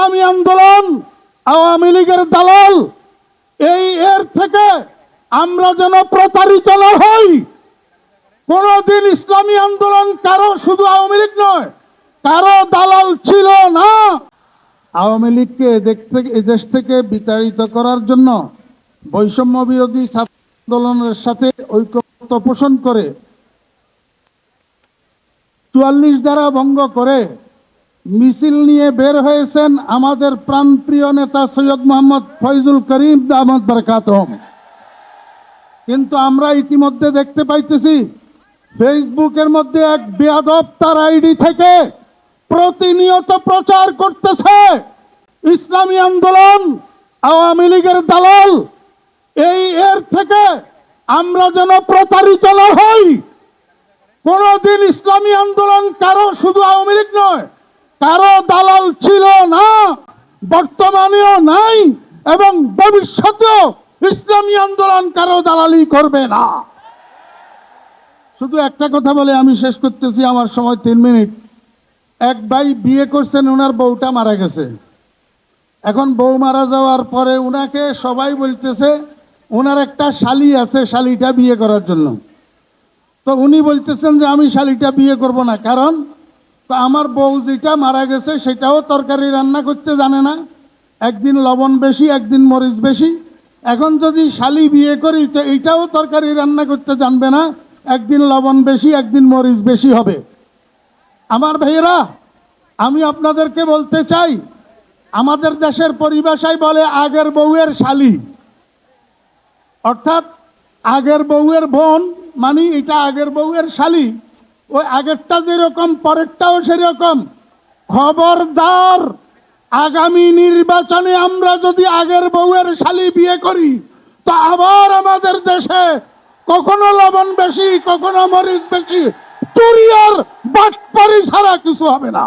ইসলামী আন্দোলন আওয়ামী লীগের দালাল। এই এর থেকে আমরা যেন প্রতারিত না হই। কোনদিন ইসলামী আন্দোলন কারও শুধু আওয়ামী লীগ নয়, কারও দালাল ছিল না। আওয়ামী লীগকে এদেশ থেকে বিতাড়িত করার জন্য বৈষম্য বিরোধী ছাত্র আন্দোলনের সাথে ঐক্যমত্য পোষণ করে চুয়াল্লিশ দ্বারা ভঙ্গ করে মিছিল নিয়ে বের হয়েছেন আমাদের প্রাণপ্রিয় নেতা সৈয়দ মোহাম্মদ ফয়জুল করিম দামদ বরকাতম কিন্তু আমরা ইতিমধ্যে দেখতে পাইতেছি, ফেসবুকের মধ্যে এক বেয়াদব তার আইডি থেকে প্রতিনিয়ত প্রচার করতেছে। ইসলামী আন্দোলন, আওয়ামী লীগের দালাল, এই এর থেকে আমরা যেন প্রতারিত না হই। কোনদিন ইসলামী আন্দোলন কারও শুধু আওয়ামী লীগ নয় কারও দালাল ছিল না, বর্তমানেও নাই এবং ভবিষ্যতেও ইসলামী আন্দোলন কারও দালালি করবে না। শুধু একটা কথা বলে আমি শেষ করতেছি, আমার সময় তিন মিনিট। এক ভাই বিয়ে করছেন ওনার বউটা মারা গেছে। এখন বউ মারা যাওয়ার পরে উনাকে সবাই বলতেছে ওনার একটা শালি আছে, শালিটা বিয়ে করার জন্য। তো উনি বলতেছেন যে, আমি শালিটা বিয়ে করব না। কারণ তো আমার বউ যেটা মারা গেছে সেটাও তরকারি রান্না করতে জানে না। একদিন লবণ বেশি, একদিন মরিচ বেশি। এখন যদি শালি বিয়ে করি, তো এইটাও তরকারি রান্না করতে জানবে না। একদিন লবণ বেশি, একদিন মরিচ বেশি হবে। আমার ভাইয়েরা, আমি আপনাদেরকে বলতে চাই, আমাদের দেশের পরিভাষায় বলে আগের বউয়ের শালি। অর্থাৎ আগের বউয়ের বোন মানে এটা আগের বউয়ের শালি। ওই আগেরটা যেরকম, পরেরটাও সেরকম। খবরদার, আগামী নির্বাচনে আমরা যদি আগের বউয়ের শালি বিয়ে করি, তো আবার আমাদের দেশে কখনো লবণ বেশি, কখনো মরিচ বেশি, চুরি আর বাটপারি ছাড়া কিছু হবে না।